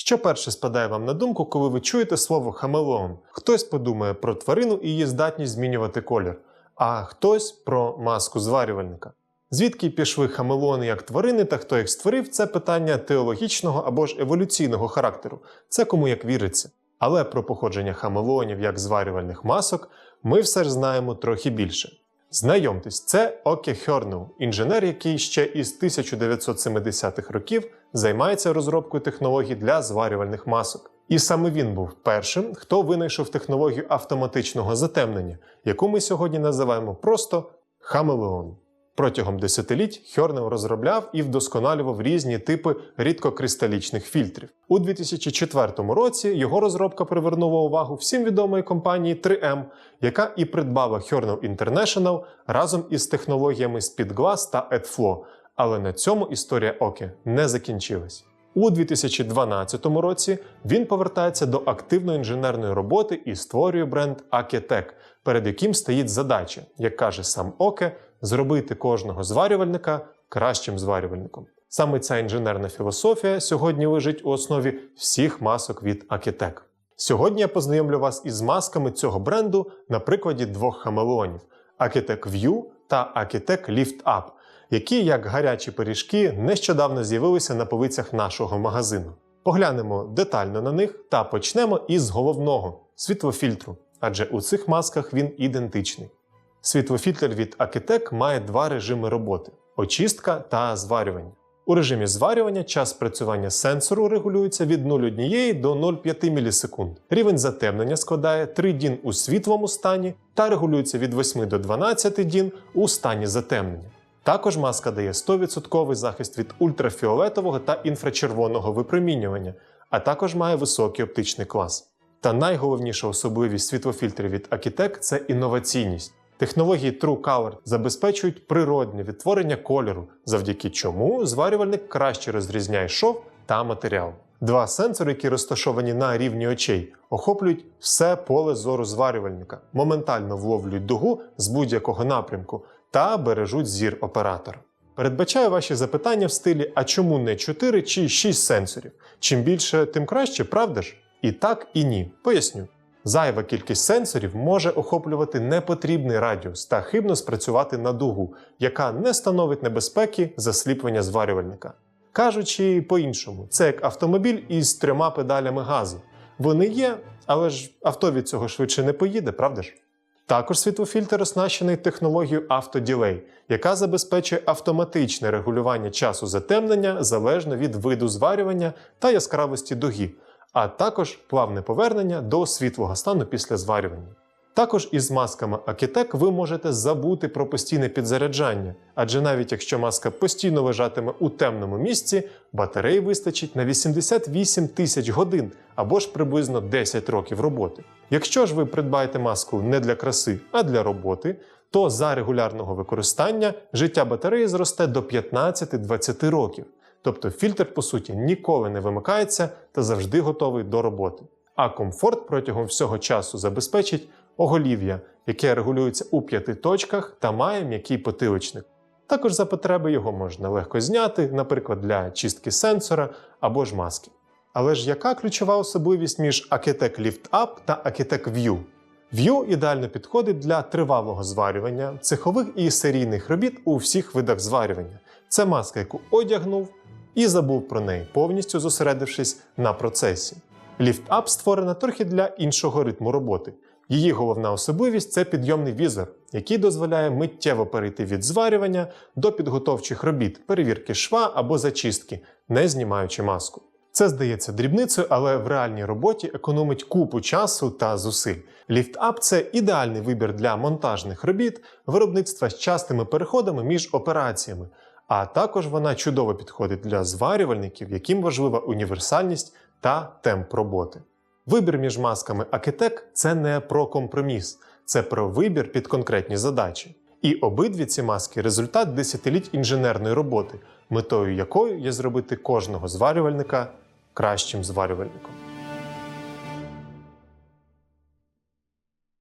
Що перше спадає вам на думку, коли ви чуєте слово хамелеон? Хтось подумає про тварину і її здатність змінювати колір, а хтось про маску зварювальника. Звідки пішли хамелеони як тварини та хто їх створив, це питання теологічного або ж еволюційного характеру. Це кому як віриться. Але про походження хамелеонів як зварювальних масок ми все ж знаємо трохи більше. Знайомтесь, це Оке Хьорнел, інженер, який ще із 1970-х років займається розробкою технологій для зварювальних масок. І саме він був першим, хто винайшов технологію автоматичного затемнення, яку ми сьогодні називаємо просто хамелеон. Протягом десятиліть Хьорнел розробляв і вдосконалював різні типи рідкокристалічних фільтрів. У 2004 році його розробка привернула увагу всім відомої компанії 3M, яка і придбала Hernal International разом із технологіями Speedglass та EdFlow. Але на цьому історія Оке не закінчилась. У 2012 році він повертається до активної інженерної роботи і створює бренд Aketech, перед яким стоїть задача, як каже сам Оке, зробити кожного зварювальника кращим зварювальником. Саме ця інженерна філософія сьогодні лежить у основі всіх масок від Aketech. Сьогодні я познайомлю вас із масками цього бренду на прикладі двох хамелеонів Aketech View та Aketech Lift Up, які, як гарячі пиріжки, нещодавно з'явилися на полицях нашого магазину. Поглянемо детально на них та почнемо із головного світлофільтру, адже у цих масках він ідентичний. Світлофільтр від Akitec має два режими роботи: очистка та зварювання. У режимі зварювання час працювання сенсору регулюється від 0,1 до 0,5 мілісекунд. Рівень затемнення складає 3 дін у світлому стані та регулюється від 8 до 12 дін у стані затемнення. Також маска дає 100% захист від ультрафіолетового та інфрачервоного випромінювання, а також має високий оптичний клас. Та найголовніша особливість світлофільтрів від Akitec – це інноваційність. Технології True Color забезпечують природне відтворення кольору, завдяки чому зварювальник краще розрізняє шов та матеріал. Два сенсори, які розташовані на рівні очей, охоплюють все поле зору зварювальника, моментально вловлюють дугу з будь-якого напрямку та бережуть зір оператора. Передбачаю ваші запитання в стилі: а чому не 4 чи 6 сенсорів? Чим більше, тим краще, правда ж? І так, і ні. Поясню. Зайва кількість сенсорів може охоплювати непотрібний радіус та хибно спрацювати на дугу, яка не становить небезпеки засліплення зварювальника. Кажучи по-іншому, це як автомобіль із трьома педалями газу. Вони є, але ж авто від цього швидше не поїде, правда ж? Також світлофільтр оснащений технологією автоділей, яка забезпечує автоматичне регулювання часу затемнення залежно від виду зварювання та яскравості дуги, а також плавне повернення до світлого стану після зварювання. Також із масками Akitec ви можете забути про постійне підзаряджання, адже навіть якщо маска постійно лежатиме у темному місці, батареї вистачить на 88 тисяч годин або ж приблизно 10 років роботи. Якщо ж ви придбаєте маску не для краси, а для роботи, то за регулярного використання життя батареї зросте до 15-20 років. Тобто фільтр, по суті, ніколи не вимикається та завжди готовий до роботи. А комфорт протягом всього часу забезпечить оголів'я, яке регулюється у п'яти точках та має м'який потиличник. Також за потреби його можна легко зняти, наприклад, для чистки сенсора або ж маски. Але ж яка ключова особливість між Akitec Lift Up та Akitec View? View ідеально підходить для тривалого зварювання, цехових і серійних робіт у всіх видах зварювання. Це маска, яку одягнув і забув про неї, повністю зосередившись на процесі. Up створена трохи для іншого ритму роботи. Її головна особливість це підйомний візор, який дозволяє миттєво перейти від зварювання до підготовчих робіт, перевірки шва або зачистки, не знімаючи маску. Це здається дрібницею, але в реальній роботі економить купу часу та зусиль. Ліфт-ап це ідеальний вибір для монтажних робіт, виробництва з частими переходами між операціями, а також вона чудово підходить для зварювальників, яким важлива універсальність та темп роботи. Вибір між масками Akitec – це не про компроміс, це про вибір під конкретні задачі. І обидві ці маски результат десятиліть інженерної роботи, метою якої є зробити кожного зварювальника кращим зварювальником.